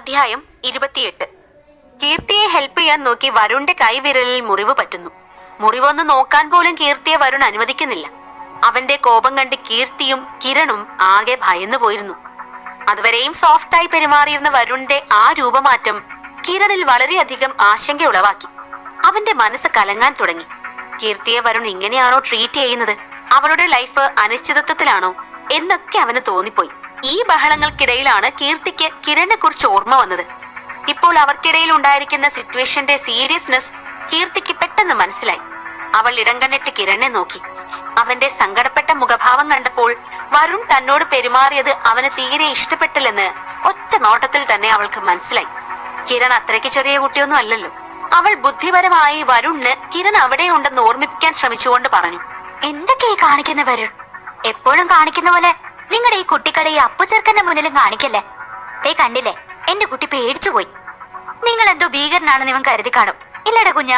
അധ്യായം ഇരുപത്തിയെട്ട്. കീർത്തിയെ ഹെൽപ്പ് ചെയ്യാൻ നോക്കി വരുണിന്റെ കൈവിരലിൽ മുറിവ് പറ്റുന്നു. മുറിവൊന്ന് നോക്കാൻ പോലും കീർത്തിയെ വരുൺ അനുവദിക്കുന്നില്ല. അവന്റെ കോപം കണ്ട് കീർത്തിയും കിരണും ആകെ ഭയന്നു പോയിരുന്നു. അതുവരെയും സോഫ്റ്റായി പെരുമാറിയിരുന്ന വരുണിന്റെ ആ രൂപമാറ്റം കിരണിൽ വളരെയധികം ആശങ്ക ഉളവാക്കി. അവന്റെ മനസ്സ് കലങ്ങാൻ തുടങ്ങി. കീർത്തിയെ വരുൺ ഇങ്ങനെയാണോ ട്രീറ്റ് ചെയ്യുന്നത്? അവളുടെ ലൈഫ് അനിശ്ചിതത്വത്തിലാണോ? എന്നൊക്കെ അവന് തോന്നിപ്പോയി. ഈ ബഹളങ്ങൾക്കിടയിലാണ് കീർത്തിക്ക് കിരണിനെ കുറിച്ച് ഓർമ്മ വന്നത്. ഇപ്പോൾ അവർക്കിടയിൽ ഉണ്ടായിരിക്കുന്ന സിറ്റുവേഷന്റെ സീരിയസ്നെസ് കീർത്തിക്ക് പെട്ടെന്ന് മനസ്സിലായി. അവൾ ഇടം കണ്ടിട്ട് കിരണിനെ നോക്കി. അവന്റെ സങ്കടപ്പെട്ട മുഖഭാവം കണ്ടപ്പോൾ വരുൺ തന്നോട് പെരുമാറിയത് അവന് തീരെ ഇഷ്ടപ്പെട്ടില്ലെന്ന് ഒറ്റ നോട്ടത്തിൽ തന്നെ അവൾക്ക് മനസ്സിലായി. കിരൺ അത്രയ്ക്ക് ചെറിയ കുട്ടിയൊന്നും അല്ലല്ലോ. അവൾ ബുദ്ധിപരമായി വരുണിന് കിരൺ അവിടെയുണ്ടെന്ന് ഓർമ്മിപ്പിക്കാൻ ശ്രമിച്ചുകൊണ്ട് പറഞ്ഞു. എന്തൊക്കെയാ കാണിക്കുന്ന വരുൺ? എപ്പോഴും കാണിക്കുന്ന പോലെ നിങ്ങളുടെ ഈ കുട്ടിക്കട ഈ അപ്പു ചെറുക്കന്റെ മുന്നിലും കാണിക്കല്ലേ? ദേ കണ്ടില്ലേ? എന്റെ കുട്ടി പേടിച്ചുപോയി. നിങ്ങൾ എന്തോ ഭീകരനാണെന്ന് ഇവൻ കരുതി കാണും. ഇല്ലട കുഞ്ഞ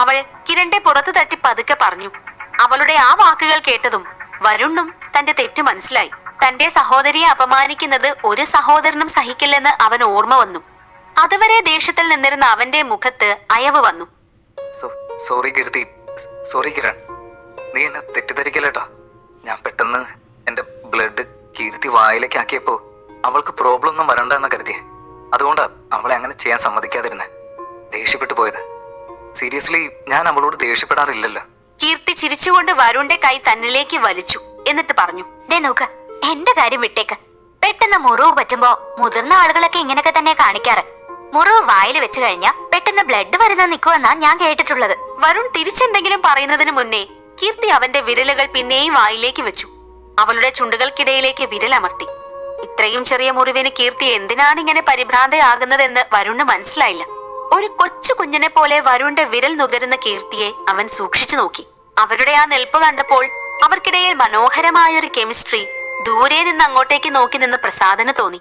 അവൾ കിരണ്ടെ പുറത്തു തട്ടി പതുക്കെ പറഞ്ഞു. അവളുടെ ആ വാക്കുകൾ കേട്ടതും വരുണ്ണും തന്റെ തെറ്റ് മനസ്സിലായി. തന്റെ സഹോദരിയെ അപമാനിക്കുന്നത് ഒരു സഹോദരനും സഹിക്കില്ലെന്ന് അവൻ ഓർമ്മ വന്നു. അതുവരെ ദേഷ്യത്തിൽ നിന്നിരുന്ന അവന്റെ മുഖത്ത് അയവ് വന്നു. Sorry Keerthi sorry Kiran. നീ എന്നെ ഞാൻ പെട്ടെന്ന് എന്റെ ബ്ലഡ് വായിലേക്കാക്കിയപ്പോ വായിലേക്ക് അവൾക്ക് പ്രോബ്ലം ഒന്നും വരണ്ട എന്ന് കരുതിയേ. അതുകൊണ്ടാ അവളെ അങ്ങനെ ചെയ്യാൻ സമ്മതിക്കാതിരുന്നെ. ദേഷ്യപ്പെട്ടു പോയത്. സീരിയസ്ലി ഞാൻ അവളോട് ദേഷ്യപ്പെടാറില്ലല്ലോ. കീർത്തി ചിരിച്ചുകൊണ്ട് വരുണിന്റെ കൈ തന്നിലേക്ക് വലിച്ചു. എന്നിട്ട് പറഞ്ഞു ദേ നോക്ക് എന്റെ കാര്യം വിട്ടേക്ക്. പെട്ടെന്ന് മുറിവ് പറ്റുമ്പോ മുതിർന്ന ആളുകളൊക്കെ ഇങ്ങനെയൊക്കെ തന്നെ കാണിക്കാറ്. മുറിവ് വായിൽ വെച്ച് കഴിഞ്ഞാ പെട്ടെന്ന് ബ്ലഡ് വരുന്ന നിൽക്കുമെന്നാ ഞാൻ കേട്ടിട്ടുള്ളത്. വരുൺ തിരിച്ചെന്തെങ്കിലും പറയുന്നതിന് മുന്നേ കീർത്തി അവന്റെ വിരലുകൾ പിന്നെയും വായിലേക്ക് വെച്ചു. അവളുടെ ചുണ്ടുകൾക്കിടയിലേക്ക് വിരലമർത്തി ഇത്രയും ചെറിയ മുറിവിന് കീർത്തി എന്തിനാണ് ഇങ്ങനെ പരിഭ്രാന്തയാകുന്നതെന്ന് വരുണ് മനസ്സിലായില്ല. ഒരു കൊച്ചു കുഞ്ഞിനെ പോലെ വരുണിന്റെ വിരൽ നുകരുന്ന കീർത്തിയെ അവൻ സൂക്ഷിച്ചു നോക്കി. അവരുടെ ആ നിൽപ്പ് കണ്ടപ്പോൾ അവർക്കിടയിൽ മനോഹരമായ ഒരു കെമിസ്ട്രി ദൂരെ നിന്ന് അങ്ങോട്ടേക്ക് നോക്കി നിന്ന് പ്രസാദന് തോന്നി.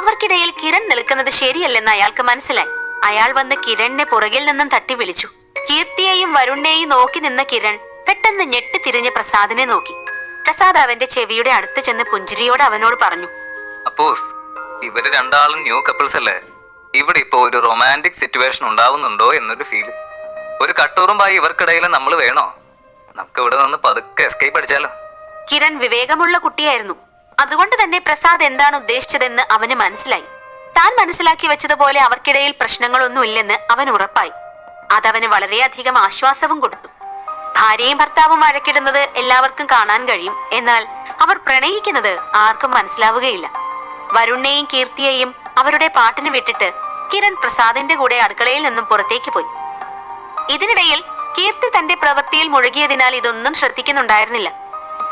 അവർക്കിടയിൽ കിരൺ നിൽക്കുന്നത് ശരിയല്ലെന്ന് അയാൾക്ക് മനസ്സിലായി. അയാൾ വന്ന് കിരണിനെ പുറകിൽ നിന്നും തട്ടി വിളിച്ചു. കീർത്തിയെയും വരുണിനെയും നോക്കി നിന്ന കിരൺ പെട്ടെന്ന് ഞെട്ടിത്തിരിഞ്ഞ് പ്രസാദിനെ നോക്കി. പ്രസാദ് അവന്റെ ചെവിയുടെ അടുത്ത് ചെന്ന് പുഞ്ചിരിയോട് അവനോട് പറഞ്ഞു അപ്പോസ് ഇവർ രണ്ടാളും ന്യൂ കപ്പിൾസ് അല്ലേ? ഇവിടെ ഇപ്പോ ഒരു റൊമാന്റിക് സിറ്റുവേഷൻ ഉണ്ടാവുന്നുണ്ടോ എന്നൊരു ഫീൽ ഒരു കട്ടൂറും കട്ടൂറുമ്പായി ഇവർക്കിടയിൽ നമ്മൾ വേണോ? നമുക്ക് ഇവിടെ നിന്ന് പതുക്കെ എസ്കേപ്പ് അടിച്ചാലോ? കിരൺ വിവേകമുള്ള കുട്ടിയായിരുന്നു. അതുകൊണ്ട് തന്നെ പ്രസാദ് എന്താണ് ഉദ്ദേശിച്ചതെന്ന് അവന് മനസ്സിലായി. താൻ മനസ്സിലാക്കി വെച്ചതുപോലെ അവർക്കിടയിൽ പ്രശ്നങ്ങളൊന്നുമില്ലെന്ന് അവൻ ഉറപ്പായി. അതവന് വളരെയധികം ആശ്വാസവും കൊടുത്തു. ഭാര്യയും ഭർത്താവും വഴക്കിടുന്നത് എല്ലാവർക്കും കാണാൻ കഴിയും. എന്നാൽ അവർ പ്രണയിക്കുന്നത് ആർക്കും മനസ്സിലാവുകയില്ല. വരുണിനെയും കീർത്തിയെയും അവരുടെ പാട്ടിന് വിട്ടിട്ട് കിരൺ പ്രസാദിന്റെ കൂടെ അടുക്കളയിൽ നിന്നും പുറത്തേക്ക് പോയി. ഇതിനിടയിൽ കീർത്തി തന്റെ പ്രവൃത്തിയിൽ മുഴുകിയതിനാൽ ഇതൊന്നും ശ്രദ്ധിക്കുന്നുണ്ടായിരുന്നില്ല.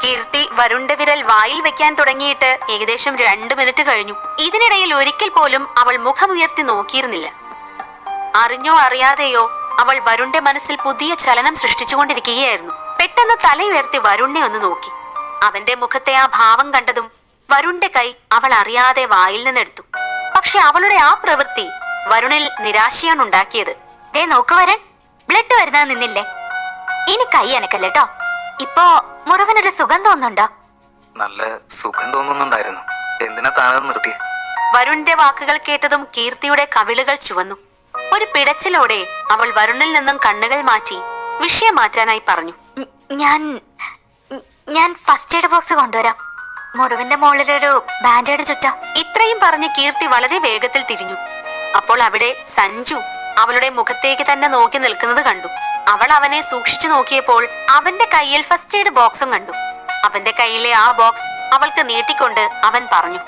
കീർത്തി വരുണിന്റെ വിരൽ വായിൽ വെക്കാൻ തുടങ്ങിയിട്ട് ഏകദേശം രണ്ടു മിനിറ്റ് കഴിഞ്ഞു. ഇതിനിടയിൽ ഒരിക്കൽ പോലും അവൾ മുഖമുയർത്തി നോക്കിയിരുന്നില്ല. അറിഞ്ഞോ അറിയാതെയോ അവൾ വരുണിന്റെ മനസ്സിൽ പുതിയ ചലനം സൃഷ്ടിച്ചുകൊണ്ടിരിക്കുകയായിരുന്നു. പെട്ടെന്ന് തലയുയർത്തി വരുണിനെ ഒന്ന് നോക്കി. അവന്റെ മുഖത്തെ ആ ഭാവം കണ്ടതും വരുണിന്റെ കൈ അവൾ അറിയാതെ വായിൽ നിന്നെടുത്തു. പക്ഷെ അവളുടെ ആ പ്രവൃത്തി വരുണിൽ നിരാശയാണ് ഉണ്ടാക്കിയത്. ദേ നോക്ക് വരൺ ബ്ലഡ് വരുന്നത് നിന്നില്ലേ? ഇനി കൈ അനക്കല്ലേട്ടോ ഇപ്പോ മുറിവിനൊരു സുഖം തോന്നുന്നുണ്ടോ? നല്ല സുഖം തോന്നുന്നുണ്ടായിരുന്നു. എന്തിനാ താനത് നിർത്തി വരുണിന്റെ വാക്കുകൾ കേട്ടതും കീർത്തിയുടെ കവിളുകൾ ചുവന്നു. ഒരു പിടച്ചിലോടെ അവൾ വരുണിൽ നിന്നും കണ്ണുകൾ മാറ്റി വിഷയം മാറ്റാനായി പറഞ്ഞു. ഞാൻ ഞാൻ ഫസ്റ്റ് എയ്ഡ് ബോക്സ് കൊണ്ടുവരാം. മുറിവിന്റെ മുകളിലൊരു ബാൻഡേഡ് ചുറ്റ. ഇത്രയും പറഞ്ഞ് കീർത്തി വളരെ വേഗത്തിൽ തിരിഞ്ഞു. അപ്പോൾ അവിടെ സഞ്ജു അവളുടെ മുഖത്തേക്ക് തന്നെ നോക്കി നിൽക്കുന്നത് കണ്ടു. അവൾ അവനെ സൂക്ഷിച്ചു നോക്കിയപ്പോൾ അവന്റെ കയ്യിൽ ഫസ്റ്റ് എയ്ഡ് ബോക്സും കണ്ടു. അവന്റെ കയ്യിലെ ആ ബോക്സ് അവൾക്ക് നീട്ടിക്കൊണ്ട് അവൻ പറഞ്ഞു.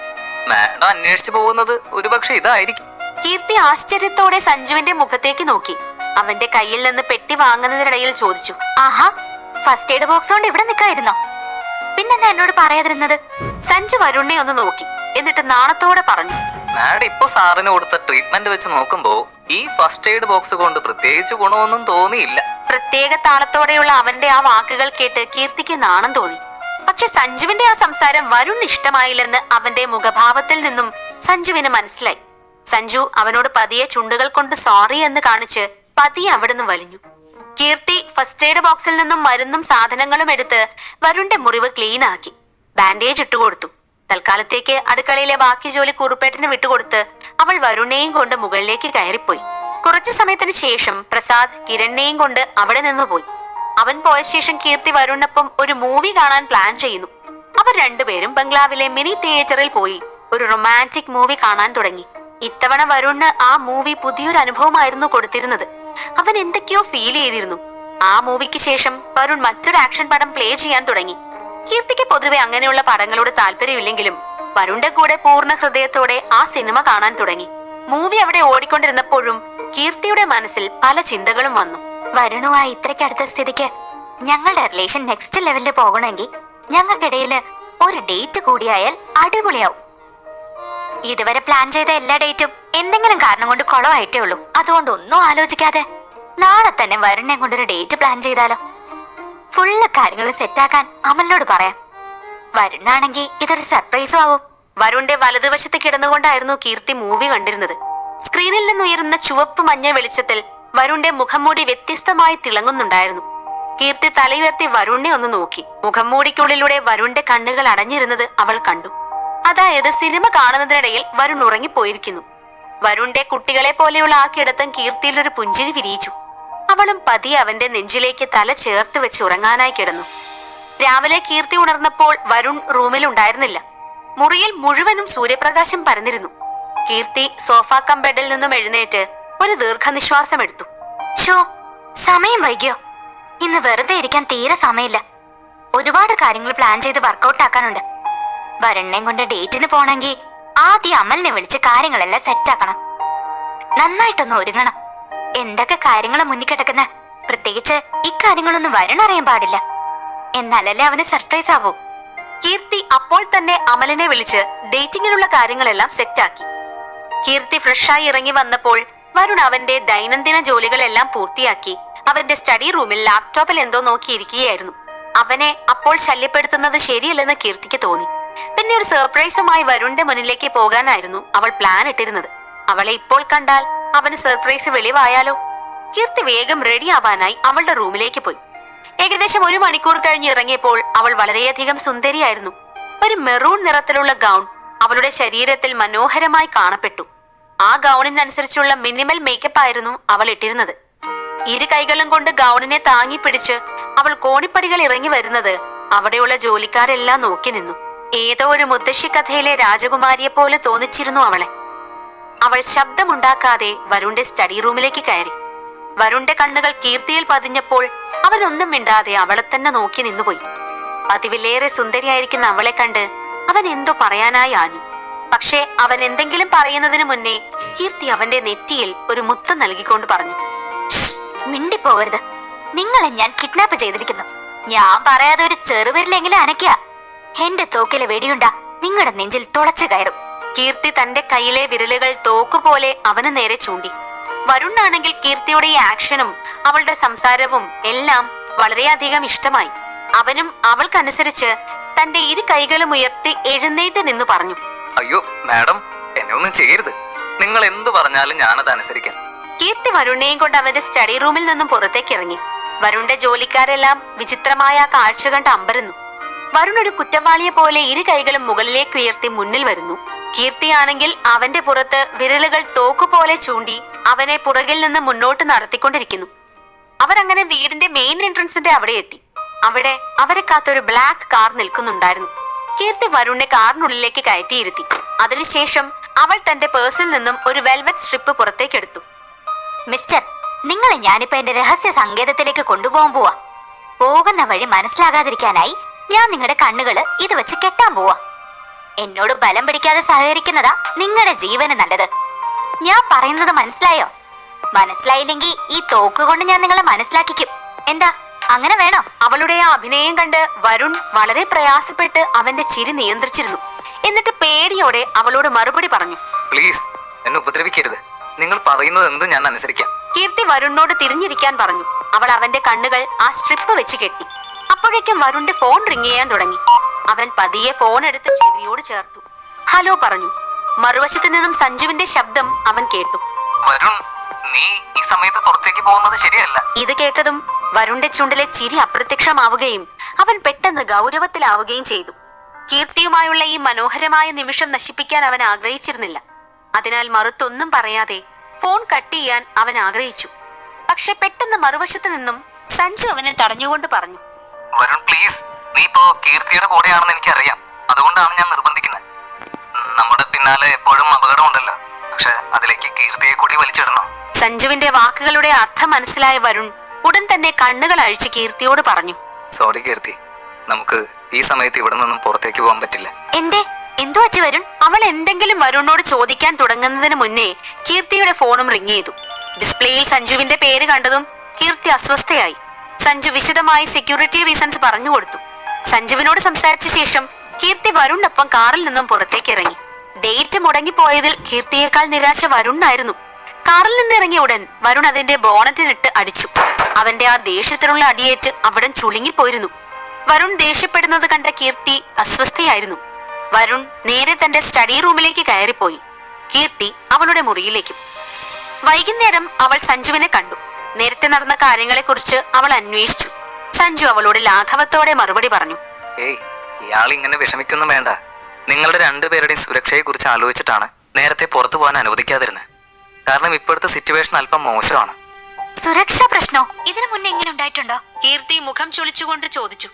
മാഡം അന്വേഷിച്ചു പോകുന്നത് ഒരുപക്ഷെ ഇതായിരിക്കും. കീർത്തി ആശ്ചര്യത്തോടെ സഞ്ജുവിന്റെ മുഖത്തേക്ക് നോക്കി. അവന്റെ കയ്യിൽ നിന്ന് പെട്ടി വാങ്ങുന്നതിനിടയിൽ ചോദിച്ചു ആഹാ ഫസ്റ്റ് എയ്ഡ് ബോക്സ് കൊണ്ട് ഇവിടെ നിൽക്കായിരുന്നോ? പിന്നെന്താ എന്നോട് പറയാതിരുന്നത്? സഞ്ജു വരുണിനെ ഒന്ന് നോക്കി എന്നിട്ട് നാണത്തോടെ പറഞ്ഞു മാഡം ഇപ്പൊ സാറിന് കൊടുത്ത ട്രീറ്റ്മെന്റ് വെച്ച് നോക്കുമ്പോ ഈ ഫസ്റ്റ് എയ്ഡ് ബോക്സ് കൊണ്ട് പ്രത്യേകിച്ച് ഗുണമൊന്നും തോന്നിയില്ല. പ്രത്യേക താളത്തോടെയുള്ള അവന്റെ ആ വാക്കുകൾ കേട്ട് കീർത്തിക്ക് നാണം തോന്നി. പക്ഷെ സഞ്ജുവിന്റെ ആ സംസാരം വരുൺ ഇഷ്ടമായില്ലെന്ന് അവന്റെ മുഖഭാവത്തിൽ നിന്നും സഞ്ജുവിന് മനസ്സിലായി. സഞ്ജു അവനോട് പതിയെ ചുണ്ടുകൾ കൊണ്ട് സോറി എന്ന് കാണിച്ച് പതിയെ അവിടുന്ന് വലിഞ്ഞു. കീർത്തി ഫസ്റ്റ് എയ്ഡ് ബോക്സിൽ നിന്നും മരുന്നും സാധനങ്ങളും എടുത്ത് വരുണിന്റെ മുറിവ് ക്ലീൻ ആക്കി. ബാൻഡേജ് ഇട്ടുകൊടുത്തു തൽക്കാലത്തേക്ക് അടുക്കളയിലെ ബാക്കി ജോലി കുറുപ്പേട്ടന് വിട്ടുകൊടുത്ത് അവൾ വരുണിനെയും കൊണ്ട് മുകളിലേക്ക് കയറിപ്പോയി. കുറച്ചു സമയത്തിന് ശേഷം പ്രസാദ് കിരണിനെയും കൊണ്ട് അവിടെ നിന്ന് പോയി. അവൻ പോയ ശേഷം കീർത്തി വരുണിനൊപ്പം ഒരു മൂവി കാണാൻ പ്ലാൻ ചെയ്യുന്നു. അവർ രണ്ടുപേരും ബംഗ്ലാവിലെ മിനി തിയേറ്ററിൽ പോയി ഒരു റൊമാന്റിക് മൂവി കാണാൻ തുടങ്ങി. ഇത്തവണ വരുണിന് ആ മൂവി പുതിയൊരു അനുഭവമായിരുന്നു കൊടുത്തിരുന്നത്. അവൻ എന്തൊക്കെയോ ഫീൽ ചെയ്തിരുന്നു. ആ മൂവിക്ക് ശേഷം വരുൺ മറ്റൊരു ആക്ഷൻ പടം പ്ലേ ചെയ്യാൻ തുടങ്ങി. കീർത്തിക്ക് പൊതുവെ അങ്ങനെയുള്ള പടങ്ങളോട് താല്പര്യമില്ലെങ്കിലും വരുണിന്റെ കൂടെ പൂർണ ഹൃദയത്തോടെ ആ സിനിമ കാണാൻ തുടങ്ങി. മൂവി അവിടെ ഓടിക്കൊണ്ടിരുന്നപ്പോഴും കീർത്തിയുടെ മനസ്സിൽ പല ചിന്തകളും വന്നു. വരുണുമായി ഇത്രയ്ക്ക് അടുത്ത സ്ഥിതിക്ക് ഞങ്ങളുടെ റിലേഷൻ നെക്സ്റ്റ് ലെവലിൽ പോകണമെങ്കിൽ ഞങ്ങൾക്കിടയിൽ ഒരു ഡേറ്റ് കൂടിയായാൽ അടിപൊളിയാവും. ഇതുവരെ പ്ലാൻ ചെയ്ത എല്ലാ ഡേറ്റും എന്തെങ്കിലും കാരണം കൊണ്ട് കുളമായിട്ടേ ഉള്ളൂ. അതുകൊണ്ട് ഒന്നും ആലോചിക്കാതെ നാളെ തന്നെ വരുണിനെ കൊണ്ടൊരു ഡേറ്റ് പ്ലാൻ ചെയ്താലോ. ഫുള്ള് കാര്യങ്ങൾ സെറ്റാക്കാൻ അമലിനോട് പറയാം. വരുണാണെങ്കിൽ ഇതൊരു സർപ്രൈസും ആവും. വരുണിന്റെ വലതുവശത്ത് കിടന്നുകൊണ്ടായിരുന്നു കീർത്തി മൂവി കണ്ടിരുന്നത്. സ്ക്രീനിൽ നിന്നുയരുന്ന ചുവപ്പ് മഞ്ഞ വെളിച്ചത്തിൽ വരുണിന്റെ മുഖംമൂടി വ്യത്യസ്തമായി തിളങ്ങുന്നുണ്ടായിരുന്നു. കീർത്തി തലയുയർത്തി വരുണിനെ ഒന്ന് നോക്കി. മുഖംമൂടിക്കുള്ളിലൂടെ വരുണിന്റെ കണ്ണുകൾ അടഞ്ഞിരുന്നത് അവൾ കണ്ടു. അതായത് സിനിമ കാണുന്നതിനിടയിൽ വരുൺ ഉറങ്ങിപ്പോയിരിക്കുന്നു. വരുണിന്റെ കുട്ടികളെ പോലെയുള്ള ആ കിടത്തം കീർത്തിയിൽ ഒരു പുഞ്ചിരി വിരിയിച്ചു. അവളും പതിയെ അവന്റെ നെഞ്ചിലേക്ക് തല ചേർത്ത് വെച്ച് ഉറങ്ങാനായി കിടന്നു. രാവിലെ കീർത്തി ഉണർന്നപ്പോൾ വരുൺ റൂമിൽ ഉണ്ടായിരുന്നില്ല. മുറിയിൽ മുഴുവനും സൂര്യപ്രകാശം പരന്നിരുന്നു. കീർത്തി സോഫ കമ്പെഡിൽ നിന്നും എഴുന്നേറ്റ് ഒരു ദീർഘനിശ്വാസം എടുത്തു. ഷോ സമയം വൈകിയോ? ഇന്ന് വെറുതെ ഇരിക്കാൻ തീരെ സമയമില്ല. ഒരുപാട് കാര്യങ്ങൾ പ്ലാൻ ചെയ്ത് വർക്കൗട്ട് ആക്കാനുണ്ട് വരണ്ണയും കൊണ്ട് ഡേറ്റിന് പോണെങ്കിൽ ആദ്യം അമലിനെ വിളിച്ച് കാര്യങ്ങളെല്ലാം സെറ്റ് ആക്കണം നന്നായിട്ടൊന്ന് ഒരുങ്ങണം. എന്തൊക്കെ കാര്യങ്ങൾ മുന്നിൽ കിടക്കുന്ന? പ്രത്യേകിച്ച് ഇക്കാര്യങ്ങളൊന്നും വരണറിയാൻ പാടില്ല. എന്നാലല്ലേ അവന് സർപ്രൈസ് ആവൂ. കീർത്തി അപ്പോൾ തന്നെ അമലിനെ വിളിച്ച് ഡേറ്റിങ്ങിനുള്ള കാര്യങ്ങളെല്ലാം സെറ്റാക്കി. കീർത്തി ഫ്രഷായി ഇറങ്ങി വന്നപ്പോൾ വരുൺ അവന്റെ ദൈനംദിന ജോലികളെല്ലാം പൂർത്തിയാക്കി. അവന്റെ സ്റ്റഡി റൂമിൽ ലാപ്ടോപ്പിൽ എന്തോ നോക്കിയിരിക്കുകയായിരുന്നു. അവനെ അപ്പോൾ ശല്യപ്പെടുത്തുന്നത് ശരിയല്ലെന്ന് കീർത്തിക്ക് തോന്നി. പിന്നെ ഒരു സർപ്രൈസുമായി വരുണിന്റെ മുന്നിലേക്ക് പോകാനായിരുന്നു അവൾ പ്ലാൻ ഇട്ടിരുന്നത്. അവളെ ഇപ്പോൾ കണ്ടാൽ അവന് സർപ്രൈസ് വെളിവായാലോ? കീർത്തി വേഗം റെഡി ആവാനായി അവളുടെ റൂമിലേക്ക് പോയി. ഏകദേശം ഒരു മണിക്കൂർ കഴിഞ്ഞ് ഇറങ്ങിയപ്പോൾ അവൾ വളരെയധികം സുന്ദരിയായിരുന്നു. ഒരു മെറൂൺ നിറത്തിലുള്ള ഗൗൺ അവളുടെ ശരീരത്തിൽ മനോഹരമായി കാണപ്പെട്ടു. ആ ഗൗണിനനുസരിച്ചുള്ള മിനിമൽ മേക്കപ്പ് ആയിരുന്നു അവൾ ഇട്ടിരുന്നത്. ഇരു കൈകളും കൊണ്ട് ഗൗണിനെ താങ്ങി പിടിച്ച് അവൾ കോണിപ്പടികൾ ഇറങ്ങി വരുന്നത് അവിടെയുള്ള ജോലിക്കാരെല്ലാം നോക്കി നിന്നു. ഏതോ ഒരു മുത്തശ്ശി കഥയിലെ രാജകുമാരിയെ പോലെ തോന്നിച്ചിരുന്നു അവളെ. അവൾ ശബ്ദമുണ്ടാക്കാതെ വരുണിന്റെ സ്റ്റഡി റൂമിലേക്ക് കയറി. വരുണിന്റെ കണ്ണുകൾ കീർത്തിയിൽ പതിഞ്ഞപ്പോൾ അവനൊന്നും മിണ്ടാതെ അവളെ തന്നെ നോക്കി നിന്നുപോയി. പതിവിലേറെ സുന്ദരിയായിരിക്കുന്ന അവളെ കണ്ട് അവൻ എന്തോ പറയാനായി ആഞ്ഞു. പക്ഷേ അവൻ എന്തെങ്കിലും പറയുന്നതിന് മുന്നേ കീർത്തി അവന്റെ നെറ്റിയിൽ ഒരു മുത്തം നൽകിക്കൊണ്ട് പറഞ്ഞു മിണ്ടിപ്പോകരുത്. നിങ്ങളെ ഞാൻ കിഡ്നാപ്പ് ചെയ്തിരിക്കുന്നു. ഞാൻ പറയാതെ ഒരു ചെറുവിരലെങ്കിലും അനക്കുക എന്റെ തോക്കിലെ വെടിയുണ്ട നിങ്ങളുടെ നെഞ്ചിൽ തുളച്ചു കയറും. കീർത്തി തന്റെ കയ്യിലെ വിരലുകൾ തോക്കുപോലെ അവന് നേരെ ചൂണ്ടി. വരുണ്ണാണെങ്കിൽ കീർത്തിയുടെ ഈ ആക്ഷനും അവളുടെ സംസാരവും എല്ലാം വളരെയധികം ഇഷ്ടമായി. അവനും അവൾക്കനുസരിച്ച് തന്റെ ഇരു കൈകളും ഉയർത്തി എഴുന്നേറ്റ് നിന്ന് പറഞ്ഞു. അയ്യോ മാഡം എന്നെ ഒന്നും ചെയ്യരുത്. നിങ്ങൾ എന്ത് പറഞ്ഞാലും ഞാനത് അനുസരിക്കാം. കീർത്തി വരുണിനെയും കൊണ്ട് അവന്റെ സ്റ്റഡി റൂമിൽ നിന്നും പുറത്തേക്ക് ഇറങ്ങി. വരുണിന്റെ ജോലിക്കാരെല്ലാം വിചിത്രമായ ആ കാഴ്ച കണ്ട് അമ്പരന്നു. വരുൺ ഒരു കുറ്റവാളിയെ പോലെ ഇരു കൈകളും മുകളിലേക്ക് ഉയർത്തി മുന്നിൽ വരുന്നു. കീർത്തിയാണെങ്കിൽ അവന്റെ പുറത്ത് വിരലുകൾ തോക്കുപോലെ ചൂണ്ടി അവനെ പുറകിൽ നിന്ന് മുന്നോട്ട് നടത്തിക്കൊണ്ടിരിക്കുന്നു. അവരങ്ങനെ വീടിന്റെ മെയിൻ എൻട്രൻസിന്റെ അവിടെ എത്തി. അവിടെ അവരെ കാത്തൊരു ബ്ലാക്ക് കാർ നിൽക്കുന്നുണ്ടായിരുന്നു. കീർത്തി വരുണിനെ കാറിനുള്ളിലേക്ക് കയറ്റിയിരുത്തി. അതിനുശേഷം അവൾ തന്റെ പേഴ്സിൽ നിന്നും ഒരു വെൽവെറ്റ് സ്ട്രിപ്പ് പുറത്തേക്കെടുത്തു മിസ്റ്റർ നിങ്ങളെ ഞാനിപ്പോ എന്റെ രഹസ്യ സങ്കേതത്തിലേക്ക് കൊണ്ടുപോകാൻ പോവാ. പോകുന്ന വഴി മനസ്സിലാകാതിരിക്കാനായി ഞാൻ നിങ്ങളുടെ കണ്ണുകൾ ഇത് വെച്ച് കെട്ടാൻ പോവാ. എന്നോട് ബലം പിടിക്കാതെ സഹകരിക്കുന്നതാ നിങ്ങളുടെ ജീവന് നല്ലത്. ഞാൻ പറയുന്നത് മനസ്സിലായോ? മനസ്സിലായില്ലെങ്കിൽ ഈ തോക്ക് കൊണ്ട് ഞാൻ നിങ്ങളെ മനസ്സിലാക്കിക്കും. എന്താ? അങ്ങനെ വേണോ? അവളുടെ ആ അഭിനയം കണ്ട് വരുൺ വളരെ പ്രയാസപ്പെട്ട് അവന്റെ ചിരി നിയന്ത്രിച്ചിരുന്നു. എന്നിട്ട് പേടിയോടെ അവളോട് മറുപടി പറഞ്ഞു. പ്ലീസ് എന്നെ ഉപദ്രവിക്കരുത്. നിങ്ങൾ പറയുന്നത് എന്തും ഞാൻ അനുസരിക്കാം. കീർത്തി വരുണിനോട് തിരിഞ്ഞിരിക്കാൻ പറഞ്ഞു. അവൾ അവന്റെ കണ്ണുകൾ ആ സ്ട്രിപ്പ് വെച്ച് കെട്ടി. അപ്പോഴേക്കും വരുണിന്റെ ഫോൺ റിങ് ചെയ്യാൻ തുടങ്ങി. അവൻ പതിയെ ഫോൺ എടുത്ത് ചെവിയോട് ചേർത്തു. ഹലോ പറഞ്ഞു. മറുവശത്ത് നിന്നും സഞ്ജുവിന്റെ ശബ്ദം അവൻ കേട്ടു. വരുൺ നീ ഈ സമയത്ത് പുറത്തേക്ക് പോകുന്നത് ശരിയല്ല. ഇത് കേട്ടതും വരുണിന്റെ ചുണ്ടിലെ ചിരി അപ്രത്യക്ഷമാവുകയും അവൻ പെട്ടെന്ന് ഗൗരവത്തിലാവുകയും ചെയ്തു. കീർത്തിയുമായുള്ള ഈ മനോഹരമായ നിമിഷം നശിപ്പിക്കാൻ അവൻ ആഗ്രഹിച്ചിരുന്നില്ല. അതിനാൽ മറുത്തൊന്നും പറയാതെ ഫോൺ കട്ട് ചെയ്യാൻ അവൻ ആഗ്രഹിച്ചു. പക്ഷെ പെട്ടെന്ന് മറുവശത്ത് നിന്നും സഞ്ജു അവനെ തടഞ്ഞുകൊണ്ട് പറഞ്ഞു. വരുൺ പ്ലീസ് നീ ഇപ്പോ കീർത്തിയുടെ കൂടെയാണെന്ന് എനിക്കറിയാം. അതുകൊണ്ടാണ് ഞാൻ നിർബന്ധിക്കുന്നത്. നമ്മുടെ പിന്നാലെ എപ്പോഴും അപകടമുണ്ടല്ലോ. പക്ഷെ അതിലേക്ക് കീർത്തിയെ കൂടി വലിച്ചിടണം? സഞ്ജുവിന്റെ വാക്കുകളുടെ അർത്ഥം മനസ്സിലായ വരുൺ ഉടൻ തന്നെ കണ്ണുകൾ അഴിച്ച് കീർത്തിയോട് പറഞ്ഞു. സോറി കീർത്തി. നമുക്ക് ഈ സമയത്ത് ഇവിടെ നിന്നും പുറത്തേക്ക് പോകാൻ പറ്റില്ല. എന്റെ എന്തു പറ്റി വരുൺ? അവൾ എന്തെങ്കിലും വരുണിനോട് ചോദിക്കാൻ തുടങ്ങുന്നതിന് മുന്നേ കീർത്തിയുടെ ഫോണും റിങ് ചെയ്തു. ഡിസ്പ്ലേയിൽ സഞ്ജുവിന്റെ പേര് കണ്ടതും കീർത്തി അസ്വസ്ഥയായി. സഞ്ജു വിശദമായി സെക്യൂരിറ്റി റീസൺസ് പറഞ്ഞു കൊടുത്തു. സഞ്ജുവിനോട് സംസാരിച്ച ശേഷം കീർത്തി വരുണിനൊപ്പം കാറിൽ നിന്നും പുറത്തേക്ക് ഇറങ്ങി. ഡേറ്റ് മുടങ്ങിപ്പോയതിൽ കീർത്തിയേക്കാൾ നിരാശ വരുണായിരുന്നു കാറിൽ നിന്ന് ഇറങ്ങിയ ഉടൻ വരുൺ അതിന്റെ ബോണറ്റിനിട്ട് അടിച്ചു. അവന്റെ ആ ദേഷ്യത്തിനുള്ള അടിയേറ്റ് അവിടം ചുളുങ്ങിപ്പോയിരുന്നു. വരുൺ ദേഷ്യപ്പെടുന്നത് കണ്ട കീർത്തി അസ്വസ്ഥയായിരുന്നു. വരുൺ നേരെ തന്റെ സ്റ്റഡി റൂമിലേക്ക് കയറിപ്പോയി. കീർത്തി അവളുടെ മുറിയിലേക്കും. വൈകുന്നേരം അവൾ സഞ്ജുവിനെ കണ്ടു. നേരത്തെ നടന്ന കാര്യങ്ങളെക്കുറിച്ച് അവൾ അന്വേഷിച്ചു. സഞ്ജു അവളോട് ലാഘവത്തോടെ മറുപടി പറഞ്ഞു. ഏയ് ഇയാൾ ഇങ്ങനെ വിഷമിക്കൊന്നും വേണ്ട. നിങ്ങളുടെ രണ്ടുപേരുടെയും സുരക്ഷയെ കുറിച്ച് ആലോചിച്ചിട്ടാണ് നേരത്തെ പുറത്തു പോകാൻ അനുവദിക്കാതിരുന്നത് കാരണം ഇപ്പോഴത്തെ സിറ്റുവേഷൻ അല്പം മോശമാണ്. സുരക്ഷാ പ്രശ്നോ? ഇതിനു മുന്നേ ഇങ്ങനെ ഉണ്ടായിട്ടുണ്ടോ? കീർത്തി മുഖം ചുളിച്ചുകൊണ്ട് ചോദിച്ചു.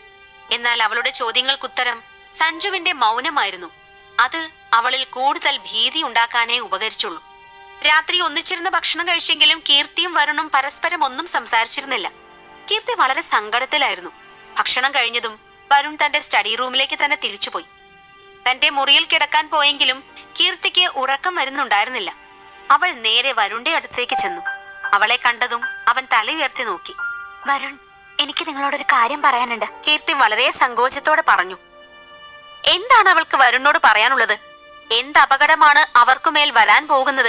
എന്നാൽ അവളുടെ ചോദ്യങ്ങൾക്ക് ഉത്തരം സഞ്ജുവിന്റെ മൗനമായിരുന്നു. അത് അവളിൽ കൂടുതൽ ഭീതി ഉണ്ടാക്കാനേ ഉപകരിച്ചുള്ളൂ. രാത്രി ഒന്നിച്ചിരുന്ന് ഭക്ഷണം കഴിച്ചെങ്കിലും കീർത്തിയും വരുണും പരസ്പരം ഒന്നും സംസാരിച്ചിരുന്നില്ല. കീർത്തി വളരെ സങ്കടത്തിലായിരുന്നു. ഭക്ഷണം കഴിഞ്ഞതും വരുൺ തന്റെ സ്റ്റഡി റൂമിലേക്ക് തന്നെ തിരിച്ചുപോയി. തന്റെ മുറിയിൽ കിടക്കാൻ പോയെങ്കിലും കീർത്തിക്ക് ഉറക്കം വരുന്നുണ്ടായിരുന്നില്ല. അവൾ നേരെ വരുണിന്റെ അടുത്തേക്ക് ചെന്നു. അവളെ കണ്ടതും അവൻ തല ഉയർത്തി നോക്കി. വരുൺ എനിക്ക് നിങ്ങളോടൊരു കാര്യം പറയാനുണ്ട്. കീർത്തി വളരെ സങ്കോചത്തോടെ പറഞ്ഞു. എന്താണ് അവൾക്ക് വരുണിനോട് പറയാനുള്ളത്? എന്ത് അപകടമാണ് അവർക്കുമേൽ വരാൻ പോകുന്നത്?